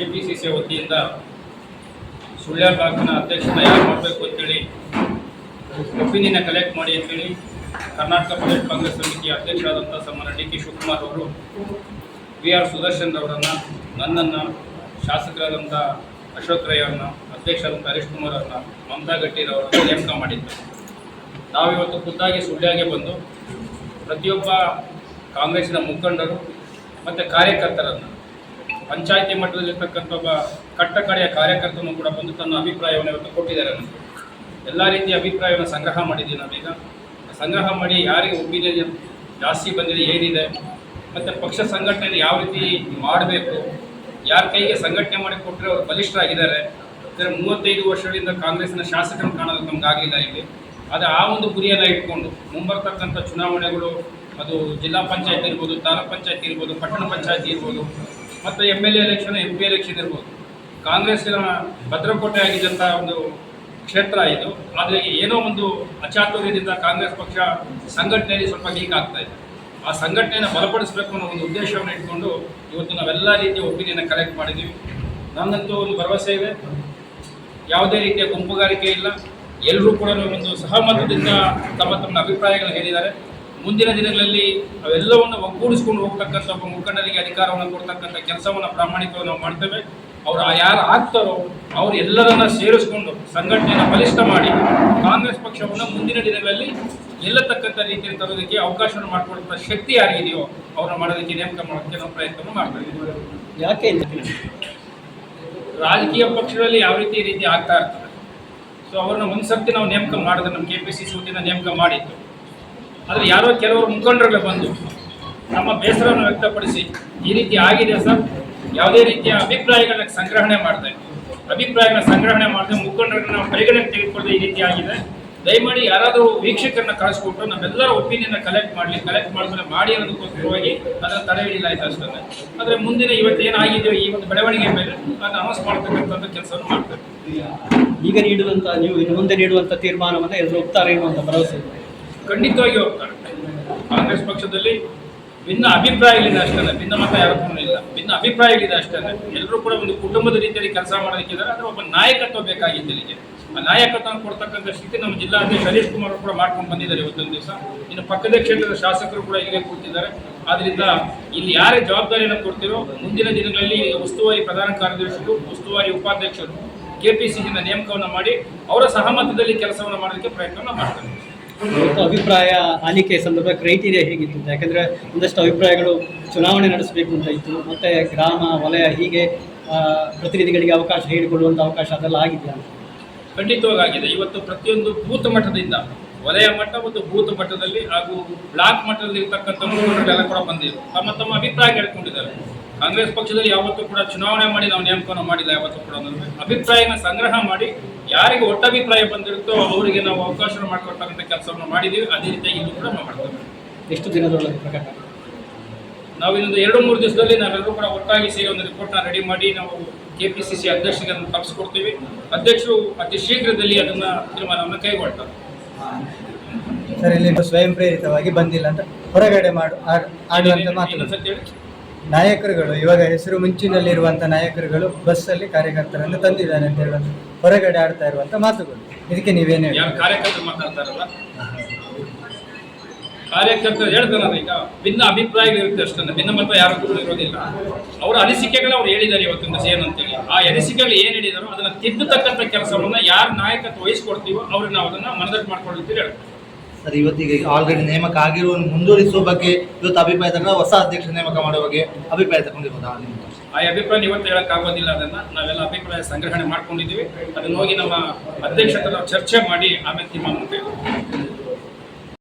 K P C C ವತಿಯಿಂದ ಸುಳ್ಯ ಬ್ಲಾಕ್ನ ಅಧ್ಯಕ್ಷನ ಯಾರು ಮಾಡಬೇಕು ಅಂತೇಳಿ ಒಪಿನಿಯನ್ನ ಕಲೆಕ್ಟ್ ಮಾಡಿ ಅಂತೇಳಿ ಕರ್ನಾಟಕ ಪ್ರದೇಶ ಕಾಂಗ್ರೆಸ್ ಸಮಿತಿಯ ಅಧ್ಯಕ್ಷರಾದಂಥ ಸನ್ಮಾನ ಡಿ ಕೆ ಶಿವಕುಮಾರ್ ಅವರು, ವಿ ಆರ್ ಸುದರ್ಶನ್ ಅವರನ್ನು ನನ್ನನ್ನು ಶಾಸಕರಾದಂಥ ಅಶೋಕ್ ರೈ ಅವ್ರನ್ನ, ಅಧ್ಯಕ್ಷರಾದಂಥ ಹರೀಶ್ ಕುಮಾರ್ ಅವ್ರನ್ನ, ಮಮತಾ ಗಟ್ಟಿರವರನ್ನು ನೇಮಕ ಮಾಡಿದ್ದರು ನಾವಿವತ್ತು ಖುದ್ದಾಗಿ ಸುಳ್ಯಾಗೆ ಬಂದು ಪ್ರತಿಯೊಬ್ಬ ಕಾಂಗ್ರೆಸ್ಸಿನ ಮುಖಂಡರು ಮತ್ತು ಕಾರ್ಯಕರ್ತರನ್ನು ಪಂಚಾಯತಿ ಮಟ್ಟದಲ್ಲಿರ್ತಕ್ಕಂಥ ಒಬ್ಬ ಕಟ್ಟಕಡೆಯ ಕಾರ್ಯಕರ್ತನು ಕೂಡ ಬಂದು ತನ್ನ ಅಭಿಪ್ರಾಯವನ್ನು ಇವತ್ತು ಕೊಟ್ಟಿದ್ದಾರೆ ನಮಗೆ. ಎಲ್ಲ ರೀತಿಯ ಅಭಿಪ್ರಾಯವನ್ನು ಸಂಗ್ರಹ ಮಾಡಿದ್ದೀವಿ ನಾವೀಗ. ಸಂಗ್ರಹ ಮಾಡಿ ಯಾರಿಗೆ ಒಪಿನಿಯನ್ ಜಾಸ್ತಿ ಬಂದಿದೆ, ಏನಿದೆ, ಮತ್ತು ಪಕ್ಷ ಸಂಘಟನೆ ಯಾವ ರೀತಿ ಮಾಡಬೇಕು, ಯಾರ ಕೈಗೆ ಸಂಘಟನೆ ಮಾಡಿ ಕೊಟ್ಟರೆ ಅವರು ಬಲಿಷ್ಠರಾಗಿದ್ದಾರೆ, ಅಂದರೆ ಮೂವತ್ತೈದು ವರ್ಷಗಳಿಂದ ಕಾಂಗ್ರೆಸ್ನ ಶಾಸಕರನ್ನು ಕಾಣೋದು ನಮ್ಗೆ ಆಗಲಿಲ್ಲ ಇಲ್ಲಿ. ಆದರೆ ಆ ಒಂದು ಗುರಿಯನ್ನು ಇಟ್ಕೊಂಡು ಮುಂಬರ್ತಕ್ಕಂಥ ಚುನಾವಣೆಗಳು, ಅದು ಜಿಲ್ಲಾ ಪಂಚಾಯತ್ ಇರ್ಬೋದು, ತಾಲೂಕು ಪಂಚಾಯತ್ ಇರ್ಬೋದು, ಪಟ್ಟಣ ಪಂಚಾಯತ್ ಇರ್ಬೋದು ಮತ್ತು M L A election M P election ಇರ್ಬೋದು. ಕಾಂಗ್ರೆಸ್ಸಿನ ಭದ್ರಕೋಟೆ ಆಗಿದ್ದಂಥ ಒಂದು ಕ್ಷೇತ್ರ ಇದು. ಆದರೆ ಏನೋ ಒಂದು ಅಚಾತುರ್ಯದಿಂದ ಕಾಂಗ್ರೆಸ್ ಪಕ್ಷ ಸಂಘಟನೆಯಲ್ಲಿ ಸ್ವಲ್ಪ ಲೀಕ್ ಆಗ್ತಾ ಇದೆ. ಆ ಸಂಘಟನೆಯನ್ನು ಬಲಪಡಿಸಬೇಕು ಅನ್ನೋ ಒಂದು ಉದ್ದೇಶವನ್ನು ಇಟ್ಕೊಂಡು ಇವತ್ತು ನಾವೆಲ್ಲ ರೀತಿಯ ಒಪಿನಿಯನ್ನ ಕಲೆಕ್ಟ್ ಮಾಡಿದ್ದೀವಿ. ನನ್ನಂತೂ ಒಂದು ಭರವಸೆ ಇದೆ. ಯಾವುದೇ ರೀತಿಯ ಗುಂಪುಗಾರಿಕೆ ಇಲ್ಲ. ಎಲ್ಲರೂ ಕೂಡ ಒಂದು ಸಹಮತದಿಂದ ತಮ್ಮ ತಮ್ಮ ಅಭಿಪ್ರಾಯಗಳನ್ನು ಹೇಳಿದ್ದಾರೆ. ಮುಂದಿನ ದಿನಗಳಲ್ಲಿ ಅವೆಲ್ಲವನ್ನು ಒಗ್ಗೂಡಿಸ್ಕೊಂಡು ಹೋಗ್ತಕ್ಕಂಥ ಒಬ್ಬ ಮುಖಂಡರಿಗೆ ಅಧಿಕಾರವನ್ನು ಕೊಡ್ತಕ್ಕಂಥ ಕೆಲಸವನ್ನು ಪ್ರಾಮಾಣಿಕವಾಗಿ ನಾವು ಮಾಡ್ತೇವೆ. ಅವರು ಯಾರು ಆಗ್ತಾರೋ ಅವರು ಎಲ್ಲರನ್ನ ಸೇರಿಸ್ಕೊಂಡು ಸಂಘಟನೆಯನ್ನು ಬಲಿಷ್ಠ ಮಾಡಿ ಕಾಂಗ್ರೆಸ್ ಪಕ್ಷವನ್ನು ಮುಂದಿನ ದಿನಗಳಲ್ಲಿ ಗೆಲ್ಲತಕ್ಕಂಥ ರೀತಿಯಲ್ಲಿ ತರೋದಕ್ಕೆ ಅವಕಾಶವನ್ನು ಮಾಡಿಕೊಡುವಂಥ ಶಕ್ತಿ ಯಾರಿದೆಯೋ ಅವ್ರನ್ನ ಮಾಡೋದಕ್ಕೆ ನೇಮಕ ಮಾಡೋದಕ್ಕೆ ನಾವು ಪ್ರಯತ್ನ ಮಾಡ್ತೇವೆ ಯಾಕೆ ರಾಜಕೀಯ ಪಕ್ಷಗಳಲ್ಲಿ ಯಾವ ರೀತಿ ರೀತಿ ಆಗ್ತಾ ಇರ್ತದೆ. ಸೊ ಅವ್ರನ್ನ ಒಂದು ಸರ್ತಿ ನಾವು ನೇಮಕ ಮಾಡಿದ್ರೆ ನಮ್ಮ ಕೆ ಪಿ ಸಿ ಸಿ ನೇಮಕ ಮಾಡಿತ್ತು ಆದರೆ ಯಾರೋ ಕೆಲವರು ಮುಖಂಡರುಗಳು ಬಂದು ನಮ್ಮ ಬೇಸರವನ್ನು ವ್ಯಕ್ತಪಡಿಸಿ ಈ ರೀತಿ ಆಗಿದೆ ಸರ್. ಯಾವುದೇ ರೀತಿಯ ಅಭಿಪ್ರಾಯಗಳನ್ನ ಸಂಗ್ರಹಣೆ ಮಾಡಿದೆ ಅಭಿಪ್ರಾಯಗಳನ್ನ ಸಂಗ್ರಹಣೆ ಮಾಡಿದೆ ಮುಖಂಡರನ್ನ ನಾವು ಪರಿಗಣನೆ ತೆಗೆದುಕೊಳ್ಳದೆ ಈ ರೀತಿ ಆಗಿದೆ. ದಯಮಾಡಿ ಯಾರಾದರೂ ವೀಕ್ಷಕರನ್ನ ಕಳಿಸ್ಕೊಟ್ಟು ನಮ್ಮೆಲ್ಲರ ಒಪಿನಿಯನ್ನ ಕಲೆಕ್ಟ್ ಮಾಡಲಿ ಕಲೆಕ್ಟ್ ಮಾಡಿದ್ರೆ ಮಾಡಿ ಅನ್ನೋದಕ್ಕೋಸ್ಕರವಾಗಿ ಅದನ್ನು ತಡೆ ಆಯ್ತು ಅಷ್ಟೇ. ಆದರೆ ಮುಂದಿನ ಇವತ್ತು ಏನಾಗಿದೆಯೋ ಈ ಒಂದು ಬೆಳವಣಿಗೆ ಮೇಲೆ ಅದನ್ನು ಅನೌನ್ಸ್ ಮಾಡ್ತಕ್ಕಂಥದ್ದು ಕೆಲಸವನ್ನು ಮಾಡ್ತಾರೆ ಈಗ ನೀಡುವಂಥ ನೀವು ಇನ್ನು ಮುಂದೆ ನೀಡುವಂಥ ತೀರ್ಮಾನವನ್ನು ಎಲ್ಲರೂ ಒಪ್ತಾರೆ ಅನ್ನುವಂಥ ಭರವಸೆ ಖಂಡಿತವಾಗಿ ಹೋಗ್ತಾರೆ. ಕಾಂಗ್ರೆಸ್ ಪಕ್ಷದಲ್ಲಿ ಭಿನ್ನ ಅಭಿಪ್ರಾಯಗಳಿದೆ ಅಷ್ಟೇ ಭಿನ್ನ ಮತ ಯಾವತ್ತೂ ಇಲ್ಲ. ಭಿನ್ನ ಅಭಿಪ್ರಾಯಗಳಿದೆ ಅಷ್ಟೇ ಎಲ್ಲರೂ ಕೂಡ ಒಂದು ಕುಟುಂಬದ ರೀತಿಯಲ್ಲಿ ಕೆಲಸ ಮಾಡೋದಕ್ಕಿದ್ದಾರೆ ಅದರ ಒಬ್ಬ ನಾಯಕತ್ವ ಬೇಕಾಗಿತ್ತು ಇಲ್ಲಿಗೆ. ಆ ನಾಯಕತ್ವ ಕೊಡ್ತಕ್ಕಂಥ ಸ್ಥಿತಿ ನಮ್ಮ ಜಿಲ್ಲಾಧ್ಯಕ್ಷ ಹರೀಶ್ ಕುಮಾರ್ ಕೂಡ ಮಾಡ್ಕೊಂಡು ಬಂದಿದ್ದಾರೆ ಇವತ್ತೊಂದು ದಿವಸ. ಇನ್ನು ಪಕ್ಕದ ಕ್ಷೇತ್ರದ ಶಾಸಕರು ಕೂಡ ಇಲ್ಲೇ ಕೂತಿದ್ದಾರೆ. ಆದ್ರಿಂದ ಇಲ್ಲಿ ಯಾರೇ ಜವಾಬ್ದಾರಿಯನ್ನು ಕೊಡ್ತಿರೋ, ಮುಂದಿನ ದಿನಗಳಲ್ಲಿ ಉಸ್ತುವಾರಿ ಪ್ರಧಾನ ಕಾರ್ಯದರ್ಶಿಗಳು, ಉಸ್ತುವಾರಿ ಉಪಾಧ್ಯಕ್ಷರು ಕೆ ಪಿ ನೇಮಕವನ್ನು ಮಾಡಿ ಅವರ ಸಹಮತದಲ್ಲಿ ಕೆಲಸವನ್ನು ಮಾಡೋದಕ್ಕೆ ಪ್ರಯತ್ನವನ್ನು ಮಾಡ್ತಾರೆ. ಅಭಿಪ್ರಾಯ ಆಲಿಕೆ ಸಂದರ್ಭ ಕ್ರೈಟೀರಿಯಾ ಹೇಗಿತ್ತು? ಯಾಕಂದ್ರೆ ಒಂದಷ್ಟು ಅಭಿಪ್ರಾಯಗಳು ಚುನಾವಣೆ ನಡೆಸಬೇಕು ಅಂತ ಇತ್ತು. ಮತ್ತೆ ಗ್ರಾಮ, ವಲಯ ಹೀಗೆ ಪ್ರತಿನಿಧಿಗಳಿಗೆ ಅವಕಾಶ ಹೇಳಿಕೊಳ್ಳುವಂತ ಅವಕಾಶ ಅದೆಲ್ಲ ಆಗಿದೆಯಾ? ಖಂಡಿತವಾಗಿದೆ ಇವತ್ತು ಪ್ರತಿಯೊಂದು ಭೂತ ಮಟ್ಟದಿಂದ ವಲಯ ಮಟ್ಟ ಮತ್ತು ಬೂತ್ ಮಟ್ಟದಲ್ಲಿ ಹಾಗೂ ಬ್ಲಾಕ್ ಮಟ್ಟದಲ್ಲಿ ಇರ್ತಕ್ಕಂಥ ಮುಖಂಡರೆಲ್ಲ ಕೂಡ ಬಂದಿದ್ರು. ತಮ್ಮ ತಮ್ಮ ಅಭಿಪ್ರಾಯ ಹೇಳ್ಕೊಂಡಿದ್ದಾರೆ ಕಾಂಗ್ರೆಸ್ ಪಕ್ಷದಲ್ಲಿ ಯಾವತ್ತೂ ಕೂಡ ಚುನಾವಣೆ ಮಾಡಿ ನಾವು ನೇಮಕವನ್ನು ಮಾಡಿಲ್ಲ ಯಾವತ್ತೂ ಕೂಡ ಅಭಿಪ್ರಾಯನ ಸಂಗ್ರಹ ಮಾಡಿ ಯಾರಿಗೆ ಒಟ್ಟಭಿಪ್ರಾಯ ಬಂದಿರುತ್ತೋ ಅವರಿಗೆ ನಾವು ಅವಕಾಶ ಮಾಡಿಕೊಡ್ತಕ್ಕಂಥ ಕೆಲಸವನ್ನು ಮಾಡಿದ್ದೀವಿ. ಅದೇ ರೀತಿಯಾಗಿ ಇಲ್ಲೂ ಕೂಡ ನಾವು ಮಾಡ್ತೇವೆ. ಎಷ್ಟು ದಿನದೊಳಗೆ ಪ್ರಕಟ? ನಾವು ಇನ್ನೊಂದು ಎರಡು ಮೂರು ದಿವಸದಲ್ಲಿ ನಾವೆಲ್ಲರೂ ಕೂಡ ಒಟ್ಟಾಗಿ ಸೇರಿ ಒಂದು ರಿಪೋರ್ಟ್ನ ರೆಡಿ ಮಾಡಿ ನಾವು ಕೆ ಪಿ ಸಿ ಸಿ ಅಧ್ಯಕ್ಷರಿಗೆ ಅದನ್ನು ತಪ್ಪಿಸ್ಕೊಡ್ತೀವಿ. ಅಧ್ಯಕ್ಷರು ಅತಿ ಶೀಘ್ರದಲ್ಲಿ ಅದನ್ನು ತೀರ್ಮಾನವನ್ನು ಕೈಗೊಳ್ತಾರೆ. ಸರ್ ಇಲ್ಲಿ ಸ್ವಯಂ ಪ್ರೇರಿತವಾಗಿ ಬಂದಿಲ್ಲ ಅಂತ ಹೊರಗಡೆ ಮಾಡು ಆಡ್- ಆಡುವಂತ ಮಾತು ನಾಯಕರುಗಳು ಇವಾಗ ಹೆಸರು ಮುಂಚಿನಲ್ಲಿರುವಂತ ನಾಯಕರುಗಳು ಬಸ್ಸಲ್ಲಿ ಕಾರ್ಯಕರ್ತರನ್ನು ತಂದಿದ್ದಾರೆ ಅಂತ ಹೇಳುವಂತ ಹೊರಗಡೆ ಆಡ್ತಾ ಇರುವಂತ ಮಾತುಗಳು. ಇದಕ್ಕೆ ನೀವೇನು ಹೇಳಿ ಯಾರು ಕಾರ್ಯಕರ್ತರು ಮಾತಾಡ್ತಾರಲ್ಲ? ಕಾರ್ಯಕರ್ತರು ಹೇಳ್ತಾರಲ್ಲ ಈಗ ಭಿನ್ನ ಅಭಿಪ್ರಾಯಗಳಿರುತ್ತೆ ಅಷ್ಟನ್ನು ಭಿನ್ನ ಮತ ಯಾರು ಕೂಡ ಇರೋದಿಲ್ಲ. ಅವರ ಅನಿಸಿಕೆಗಳು ಅವ್ರು ಹೇಳಿದ್ದಾರೆ ಇವತ್ತಿನ ಏನು ಅಂತೇಳಿ. ಆ ಅನಿಸಿಕೆಗಳು ಏನು ಹೇಳಿದಾರೋ ಅದನ್ನ ತಿದ್ದತಕ್ಕಂಥ ಕೆಲಸವನ್ನು ಯಾರು ನಾಯಕತ್ವ ವಹಿಸ್ಕೊಡ್ತೀವೋ ಅವ್ರಿಗೆ ನಾವು ಅದನ್ನ ಮನದಟ್ಟು ಮಾಡ್ಕೊಳ್ತೀವಿ ಹೇಳ್ತಾರೆ. ಸರ್ ಇವತ್ತಿಗೆ ಆಲ್ರೆಡಿ ನೇಮಕ ಆಗಿರುವ ಮುಂದುವರಿಸುವ ಬಗ್ಗೆ ಇವತ್ತು ಅಭಿಪ್ರಾಯ ತಗೊಂಡು ಹೊಸ ಅಧ್ಯಕ್ಷ ನೇಮಕ ಮಾಡುವ ಬಗ್ಗೆ ಅಭಿಪ್ರಾಯ ತಗೊಂಡಿರೋದಾ ಆ ಅಭಿಪ್ರಾಯ ಇವತ್ತು ಹೇಳೋಕ್ಕಾಗೋದಿಲ್ಲ ಅದನ್ನ. ನಾವೆಲ್ಲ ಅಭಿಪ್ರಾಯ ಸಂಗ್ರಹಣೆ ಮಾಡ್ಕೊಂಡಿದ್ದೀವಿ. ಅದನ್ನ ಹೋಗಿ ನಮ್ಮ ಅಧ್ಯಕ್ಷತೆ ನಾವು ಚರ್ಚೆ ಮಾಡಿ ಆಮೇಲೆ ತೀರ್ಮಾನ